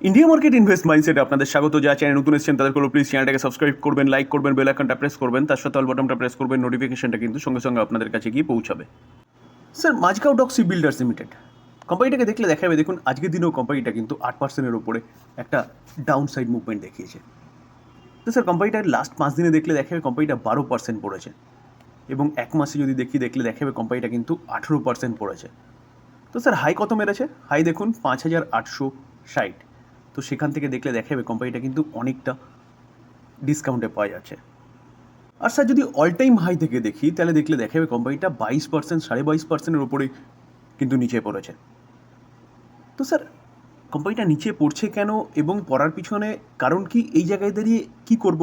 India market invest mindset আপনাদের স্বাগত। যা চ্যানেল নতুন এসেছেন, তাদের কোনো প্লিজ চ্যানেলটাকে সাবস্ক্রাইব করবেন লাইক করবেন বেল আইকনটা প্রেস করবেন, তার সাথে অল বাটনটা প্রেস করবেন নোটিফিকেশনটা কিন্তু সঙ্গে সঙ্গে আপনাদের কাছে গিয়ে পৌঁছাবে। Sir Mazagon dock ship builders limited কোম্পানিটাকে দেখলে দেখা যাবে দেখুন আজকের দিনেও কোম্পানিটা কিন্তু আট পার্সেন্টের ওপরে একটা ডাউন সাইড মুভমেন্ট দেখিয়েছে। তো স্যার কোম্পানিটার লাস্ট পাঁচ দিনে দেখলে দেখা যাবে কোম্পানিটা বারো পার্সেন্ট পড়েছে। এবং এক মাসে যদি দেখি, দেখলে দেখা যাবে কোম্পানিটা কিন্তু আঠেরো পার্সেন্ট পড়েছে। তো স্যার হাই কত মেরেছে? হাই দেখুন পাঁচ হাজার আটশো ষাট। তো সেখান থেকে দেখলে দেখা যাবে কোম্পানিটা কিন্তু অনেকটা ডিসকাউন্টে পাওয়া যাচ্ছে। আর স্যার যদি অল টাইম হাই থেকে দেখি, তাহলে দেখলে দেখা যাবে কোম্পানিটা বাইশ পার্সেন্ট সাড়ে বাইশ পার্সেন্টের ওপরে কিন্তু নিচে পড়েছে। তো স্যার কোম্পানিটা নিচে পড়ছে কেন এবং পড়ার পিছনে কারণ কি? এই জায়গায় দাঁড়িয়ে কি করব?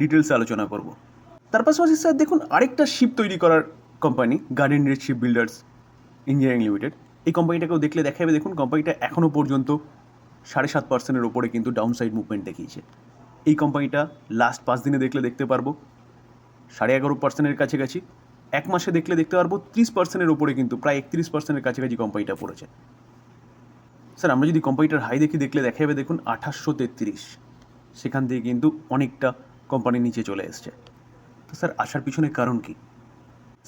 ডিটেলসে আলোচনা করব। তার পাশাপাশি স্যার দেখুন, আরেকটা শিপ তৈরি করার company garden reach ship builders engineering limited এই কোম্পানিটাকেও দেখলে দেখা যাবে দেখুন কোম্পানিটা এখনও পর্যন্ত সাড়ে সাত পার্সেন্টের ওপরে কিন্তু ডাউন সাইড মুভমেন্ট দেখিয়েছে। এই কোম্পানিটা লাস্ট পাঁচ দিনে দেখলে দেখতে পারব। সাড়ে এগারো পার্সেন্টের কাছাকাছি। এক মাসে দেখলে দেখতে পারব, ত্রিশ পার্সেন্টের ওপরে কিন্তু প্রায় একত্রিশ পার্সেন্টের কাছাকাছি কোম্পানিটা পড়েছে। স্যার আমরা যদি কোম্পানিটার হাই দেখি, দেখলে দেখা যাবে দেখুন, আঠাশশো তেত্রিশ। সেখান থেকে কিন্তু অনেকটা কোম্পানি নিচে চলে এসছে। তো স্যার আসার পিছনে কারণ কি?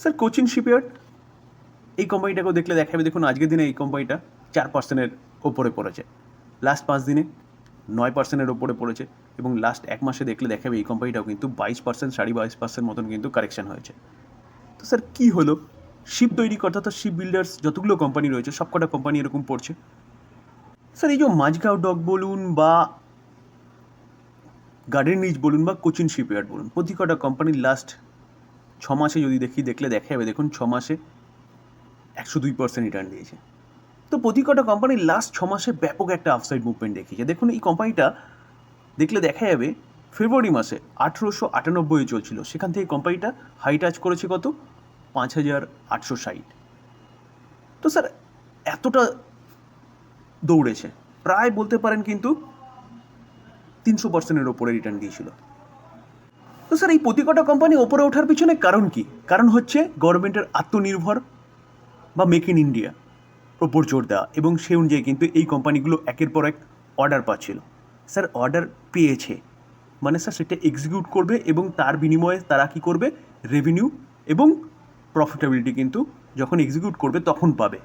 স্যার কোচিং শিপইয়ার্ড এই কোম্পানিটাকেও দেখলে দেখা যাবে দেখুন, আজকের দিনে এই কোম্পানিটা চার পার্সেন্টের ওপরে পড়েছে। লাস্ট পাঁচ দিনে নয় পার্সেন্টের ওপরে পড়েছে এবং লাস্ট এক মাসে দেখলে দেখাবে এই কোম্পানিটাও কিন্তু বাইশ পার্সেন্ট সাড়ে বাইশ পার্সেন্ট মতন কিন্তু কারেকশন হয়েছে। তো স্যার কী হলো? শিপ তৈরি অর্থাৎ শিপ বিল্ডার্স যতগুলো কোম্পানি রয়েছে, সবকটা কোম্পানি এরকম পড়ছে। স্যার এই যে মাঝগাঁও ডক বলুন বা গার্ডেন রিচ বলুন বা কোচিন শিপইয়ার্ড বলুন, প্রতি কটা কোম্পানির লাস্ট ছ মাসে যদি দেখি, দেখলে দেখা যাবে দেখুন ছ মাসে একশো দুই পার্সেন্ট রিটার্ন দিয়েছে। তো প্রতি কটা কোম্পানির লাস্ট ছ মাসে ব্যাপক একটা আফসাইড মুভমেন্ট দেখিয়েছে। দেখুন, এই কোম্পানিটা দেখলে দেখা যাবে ফেব্রুয়ারি মাসে আঠেরোশো আটানব্বই চলছিল। সেখান থেকে কোম্পানিটা হাই টাচ করেছে কত? পাঁচ হাজার আটশো ষাট। তো স্যার এতটা দৌড়েছে। প্রায় বলতে পারেন কিন্তু তিনশো পার্সেন্টের ওপরে রিটার্ন দিয়েছিল তো স্যার এই প্রতি কটা কোম্পানি ওপরে ওঠার পিছনে কারণ কি? কারণ হচ্ছে গভর্নমেন্টের আত্মনির্ভর বা মেক ইন ইন্ডিয়া ওপর জোর দেওয়া এবং সেই অনুযায়ী কিন্তু এই কোম্পানিগুলো একের পর এক অর্ডার পাচ্ছিল। স্যার অর্ডার পেয়েছে। মানে স্যার, সেটা এক্সিকিউট করবে এবং তার বিনিময়ে তারা কি করবে? রেভিনিউ এবং প্রফিটেবিলিটি কিন্তু যখন এক্সিকিউট করবে তখন পাবে।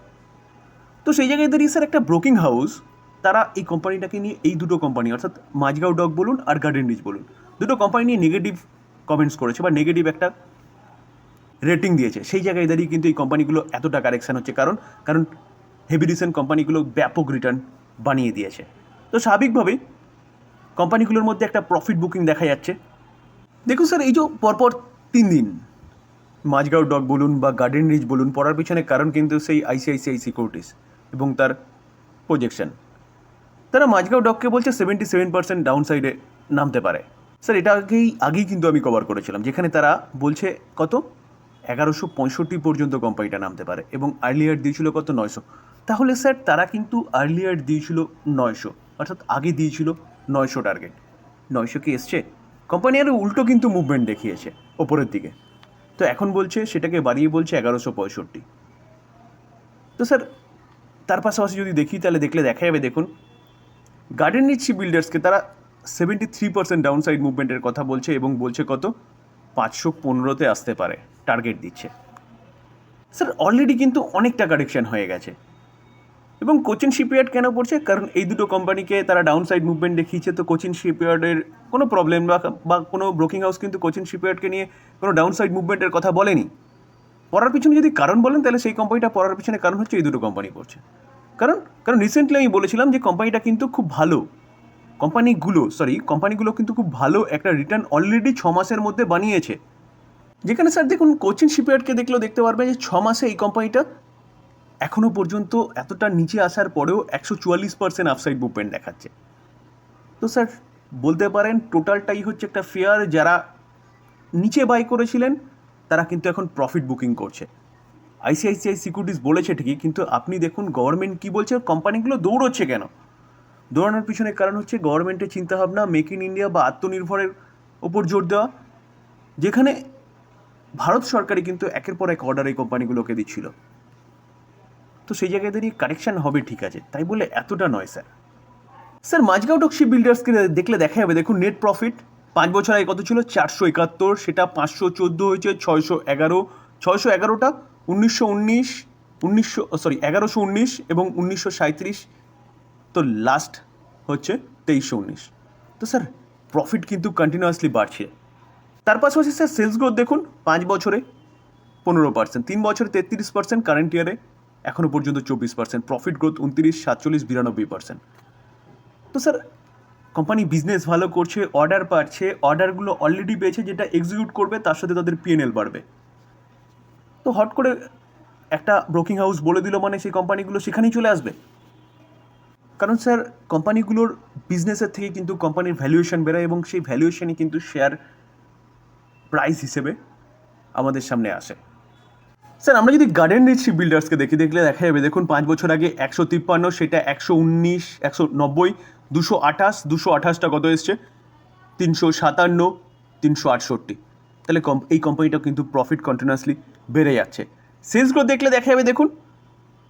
তো সেই জায়গায় দাঁড়িয়ে স্যার একটা ব্রোকিং হাউস তারা এই কোম্পানিটাকে নিয়ে এই দুটো কোম্পানি অর্থাৎ মাঝগাঁও ডগ বলুন আর গার্ডেন রিচ বলুন, দুটো কোম্পানি নিয়ে নেগেটিভ কমেন্টস করেছে বা নেগেটিভ একটা রেটিং দিয়েছে। সেই জায়গায় দাঁড়িয়ে কিন্তু এই কোম্পানিগুলো এতটা কারেকশান হচ্ছে। কারণ কারণ হেভি রিসেন্ট কোম্পানিগুলো ব্যাপক রিটার্ন বানিয়ে দিয়েছে। তো স্বাভাবিকভাবেই কোম্পানিগুলোর মধ্যে একটা প্রফিট বুকিং দেখা যাচ্ছে। দেখুন স্যার, এই যে পরপর তিন দিন মাঝগাঁও ডগ বলুন বা গার্ডেন রিচ বলুন, পড়ার পিছনে কারণ কিন্তু সেই আইসিআইসিআই সিকিউরিটিস এবং তার প্রজেকশন তারা মাঝগাঁও ডককে বলছে সেভেন্টি সেভেন পার্সেন্ট ডাউন সাইডে নামতে পারে। স্যার, এটা আগেই আগেই কিন্তু আমি কভার করেছিলাম, যেখানে তারা বলছে কত? এগারোশো পঁয়ষট্টি পর্যন্ত কোম্পানিটা নামতে পারে এবং আর্লিয়ার দিয়েছিল কত? নয়শো। তাহলে স্যার, তারা কিন্তু আর্লিয়ার দিয়েছিল নয়শো, অর্থাৎ আগে দিয়েছিল নয়শো টার্গেট নয়শো কি এসছে? কোম্পানি আরও উল্টো কিন্তু মুভমেন্ট দেখিয়েছে, ওপরের দিকে। তো এখন বলছে, সেটাকে বাড়িয়ে বলছে এগারোশো পঁয়ষট্টি। তো স্যার, তার পাশাপাশি যদি দেখি, তাহলে দেখলে দেখা যাবে, দেখুন। গার্ডেন রিচ বিল্ডার্সকে তারা seventy three percent down side মুভমেন্টের কথা বলছে এবং বলছে কত? পাঁচশো পনেরোতে আসতে পারে টার্গেট দিচ্ছে। স্যার অলরেডি কিন্তু অনেকটা কারেকশন হয়ে গেছে। এবং কোচিন শিপইয়ার্ড কেন পড়ছে কারণ এই দুটো কোম্পানিকে তারা ডাউন সাইড মুভমেন্ট দেখিয়েছে, তো কোচিন শিপইয়ার্ডের কোনো প্রবলেম বা কোনো ব্রোকিং হাউস কিন্তু কোচিন শিপইয়ার্ডকে নিয়ে কোনো ডাউন সাইড মুভমেন্টের কথা বলেনি। পড়ার পিছনে যদি কারণ বলেন, তাহলে সেই কোম্পানিটা পড়ার পিছনে কারণ হচ্ছে এই দুটো কোম্পানি পড়ছে কারণ কারণ রিসেন্টলি আমি বলেছিলাম যে কোম্পানিটা কিন্তু খুব ভালো। কোম্পানিগুলো সরি কোম্পানিগুলো কিন্তু খুব ভালো একটা রিটার্ন অলরেডি ছ মাসের মধ্যে বানিয়েছে। যেখানে স্যার দেখুন কোচিং শিপইয়ার্ডকে দেখলেও দেখতে পারবেন যে ছ মাসে এই কোম্পানিটা এখনও পর্যন্ত এতটা নিচে আসার পরেও একশো চুয়াল্লিশ পার্সেন্ট আফসাইড মুভমেন্ট দেখাচ্ছে। তো স্যার বলতে পারেন টোটালটাই হচ্ছে একটা ফেয়ার যারা নিচে বাই করেছিলেন, তারা কিন্তু এখন প্রফিট বুকিং করছে। আইসিআইসিআই সিকিউরিটিস বলেছে ঠিকই, কিন্তু আপনি দেখুন গভর্নমেন্ট কী বলছে কোম্পানিগুলো দৌড়চ্ছে কেন? দৌড়ানোর পিছনে কারণ হচ্ছে গভর্নমেন্টের চিন্তাভাবনা মেক ইন ইন্ডিয়া বা আত্মনির্ভরের ওপর জোর দেওয়া, যেখানে ভারত সরকারই কিন্তু একের পর এক অর্ডার এই কোম্পানিগুলোকে দিচ্ছিল। তো সেই জায়গায় দাঁড়িয়ে কারেকশান হবে ঠিক আছে। তাই বলে এতটা নয় sir sir Mazagon dock ship বিল্ডার্সকে দেখলে দেখা যাবে দেখুন নেট প্রফিট পাঁচ বছর আগে কত ছিল? চারশো একাত্তর, সেটা পাঁচশো চোদ্দ হয়েছে, ছয়শো এগারো। ছয়শো এগারোটা, উনিশশো উনিশ, উনিশশো সরি এগারোশো উনিশ এবং উনিশশো সাঁত্রিশ তো লাস্ট হচ্ছে তেইশশো উনিশ। তো স্যার প্রফিট কিন্তু কন্টিনিউয়াসলি বাড়ছে। তার পাশাপাশি স্যার সেলস গ্রোথ দেখুন, পাঁচ বছরে পনেরো পার্সেন্ট তিন বছরে তেত্রিশ পার্সেন্ট কারেন্ট ইয়ারে এখনও পর্যন্ত চব্বিশ পার্সেন্ট প্রফিট গ্রোথ উনত্রিশ, সাতচল্লিশ, বিরানব্বই পার্সেন্ট তো স্যার কোম্পানি বিজনেস ভালো করছে অর্ডার পাচ্ছে অর্ডারগুলো অলরেডি পেয়েছে, যেটা এক্সিকিউট করবে, তার সাথে তাদের পিএনএল বাড়বে। তো হট করে একটা ব্রোকিং হাউস বলে দিল মানে সেই কোম্পানিগুলো সেখানেই চলে আসবে। কারণ স্যার কোম্পানিগুলোর বিজনেসের থেকে কিন্তু কোম্পানির ভ্যালুয়েশন বেরোয় এবং সেই ভ্যালুয়েশনই কিন্তু শেয়ার প্রাইস হিসেবে আমাদের সামনে আসে। স্যার, আমরা যদি গার্ডেন শিপ বিল্ডার্সকে দেখি, দেখলে দেখা যাবে, দেখুন, পাঁচ বছর আগে একশো তিপ্পান্ন, সেটা একশো উনিশ, একশো নব্বই, দুশো আঠাশ, দুশো আঠাশটা কত এসছে? তিনশো সাতান্ন, তিনশো আটষট্টি। তাহলে কম এই কোম্পানিটাও কিন্তু প্রফিট কন্টিনিউয়াসলি বেড়ে যাচ্ছে। সেলস গ্রোথ দেখলে দেখা যাবে, দেখুন,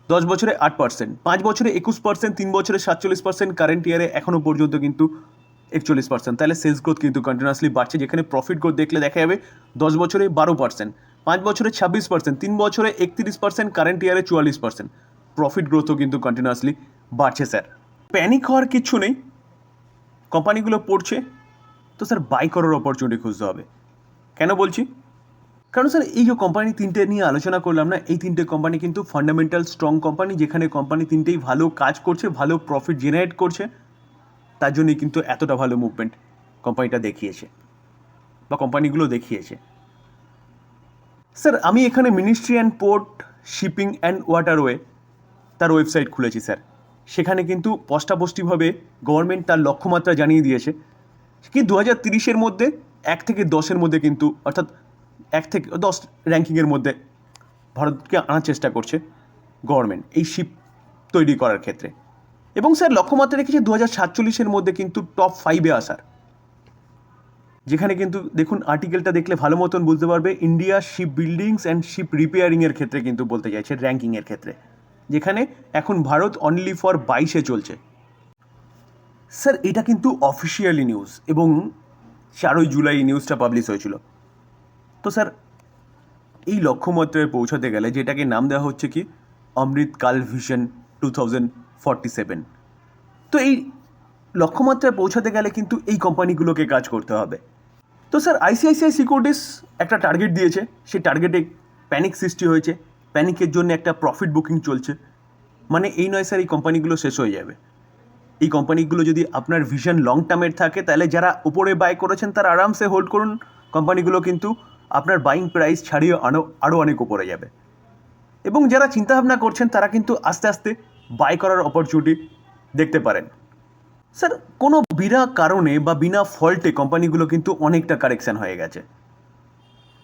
দশ বছরে আট পার্সেন্ট পাঁচ বছরে একুশ পার্সেন্ট তিন বছরে সাতচল্লিশ পার্সেন্ট কারেন্ট ইয়ারে এখনও পর্যন্ত কিন্তু একচল্লিশ পার্সেন্ট তাহলে সেলস গ্রোথ কিন্তু কন্টিনিউয়াসলি বাড়ছে, যেখানে প্রফিট গ্রোথ দেখলে দেখা যাবে, দশ বছরে বারো পার্সেন্ট পাঁচ বছরে ছাব্বিশ পার্সেন্ট তিন বছরে একত্রিশ পার্সেন্ট কারেন্ট ইয়ারে চুয়াল্লিশ পার্সেন্ট প্রফিট গ্রোথও কিন্তু কন্টিনিউয়াসলি বাড়ছে স্যার প্যানিক হওয়ার কিচ্ছু নেই। কোম্পানিগুলো পড়ছে। তো স্যার বাই করার অপরচুনিটি খুঁজতে হবে। কেন বলছি? কারণ স্যার এই যে কোম্পানি তিনটে নিয়ে আলোচনা করলাম না, এই তিনটে কোম্পানি কিন্তু ফান্ডামেন্টাল স্ট্রং কোম্পানি যেখানে কোম্পানি তিনটেই ভালো কাজ করছে, ভালো প্রফিট জেনারেট করছে। তার জন্যই কিন্তু এতটা ভালো মুভমেন্ট কোম্পানিটা দেখিয়েছে বা কোম্পানিগুলো দেখিয়েছে। স্যার আমি এখানে ministry and port shipping and waterway তার ওয়েবসাইট খুলেছি স্যার সেখানে কিন্তু স্পষ্টাস্পষ্টিভাবে গভর্নমেন্ট তার লক্ষ্যমাত্রা জানিয়ে দিয়েছে। কি দু হাজার তিরিশের মধ্যে এক থেকে দশের মধ্যে কিন্তু, অর্থাৎ এক থেকে দশ র্যাঙ্কিংয়ের মধ্যে ভারতকে আনার চেষ্টা করছে গভর্নমেন্ট এই শিপ তৈরি করার ক্ষেত্রে। এবং স্যার লক্ষ্যমাত্রা রেখেছে দু হাজার সাতচল্লিশের মধ্যে কিন্তু টপ ফাইভে আসার। যেখানে কিন্তু দেখুন আর্টিকেলটা দেখলে ভালো মতন বুঝতে পারবে India ship buildings and ship রিপেয়ারিংয়ের ক্ষেত্রে কিন্তু বলতে চাইছে র্যাঙ্কিংয়ের ক্ষেত্রে। যেখানে এখন ভারত অনলি ফর বাইশে চলছে। স্যার এটা কিন্তু অফিসিয়ালি নিউজ এবং চারই জুলাই নিউজটা পাবলিশ হয়েছিল। তো স্যার এই লক্ষ্যমাত্রায় পৌঁছাতে গেলে যেটাকে নাম দেওয়া হচ্ছে কি? Amrit Kaal vision two thousand forty seven তো এই লক্ষ্যমাত্রায় পৌঁছাতে গেলে কিন্তু এই কোম্পানিগুলোকে কাজ করতে হবে। তো স্যার আইসিআইসিআই সিকিউরিটিস একটা টার্গেট দিয়েছে। সেই টার্গেটে প্যানিক সৃষ্টি হয়েছে। প্যানিকের জন্য একটা প্রফিট বুকিং চলছে। মানে এই নয় স্যার, এই কোম্পানিগুলো শেষ হয়ে যাবে। এই কোম্পানিগুলো যদি আপনার ভিশন লং টার্মের থাকে, তাহলে যারা উপরে বাই করেছেন, তারা আরামসে হোল্ড করুন। কোম্পানিগুলো কিন্তু আপনার বাইং প্রাইস ছাড়িয়ে আরও আরও অনেক উপরে যাবে। এবং যারা চিন্তাভাবনা করছেন, তারা কিন্তু আস্তে আস্তে বাই করার অপরচুনিটি দেখতে পারেন। স্যার, কোনো বিনা কারণে বা বিনা ফল্টে কোম্পানিগুলো কিন্তু অনেকটা কারেকশান হয়ে গেছে।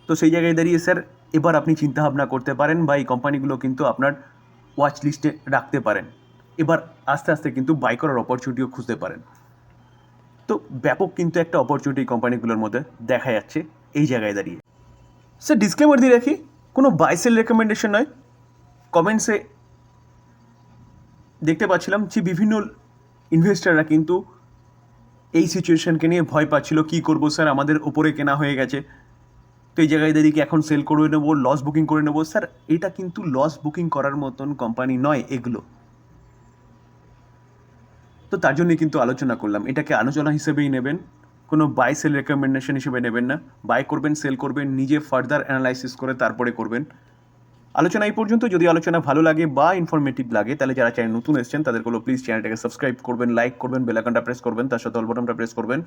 তো সেই জায়গায় দাঁড়িয়ে, স্যার, এবার আপনি চিন্তাভাবনা করতে পারেন বা এই কোম্পানিগুলো কিন্তু আপনার ওয়াচ লিস্টে রাখতে পারেন। এবার আস্তে আস্তে কিন্তু বাই করার অপরচুনিটিও খুঁজতে পারেন। তো ব্যাপক কিন্তু একটা অপরচুনিটি কোম্পানিগুলোর মধ্যে দেখা যাচ্ছে এই জায়গায় দাঁড়িয়ে। স্যার ডিসক্লেমার দিয়ে রাখি, কোনো বাইসেল রেকমেন্ডেশন নয়। কমেন্টসে দেখতে পাচ্ছিলাম যে বিভিন্ন ইনভেস্টাররা কিন্তু এই সিচুয়েশনকে নিয়ে ভয় পাচ্ছিল, কী করব স্যার আমাদের ওপরে কেনা হয়ে গেছে। তো এই জায়গায় দাঁড়িয়ে এখন সেল করে নেব লস বুকিং করে নেব। স্যার এটা কিন্তু লস বুকিং করার মতন কোম্পানি নয় এগুলো। তো তার জন্যই কিন্তু আলোচনা করলাম। এটাকে আলোচনা হিসেবেই নেবেন। কোনো বাই সেল রেকমেন্ডেশন হিসেবে নেবেন না। বাই করবেন সেল করবেন, নিজে ফার্দার অ্যানালাইসিস করে তারপরে করবেন। আলোচনা এই পর্যন্ত। যদি আলোচনা ভালো লাগে বা ইনফরমেটিভ লাগে, তাহলে যারা চ্যানেল নতুন এসেছেন হলো প্লিজ চ্যানেলটাকে সাবস্ক্রাইব করবেন লাইক করবেন বেলাকনটা প্রেস করবেন, তার সাথে অলবটনটা প্রেস করবেন।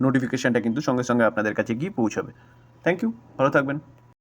নোটিফিকেশনটা কিন্তু সঙ্গে সঙ্গে আপনাদের কাছে গিয়ে পৌঁছাবে। থ্যাংক ইউ ভালো থাকবেন।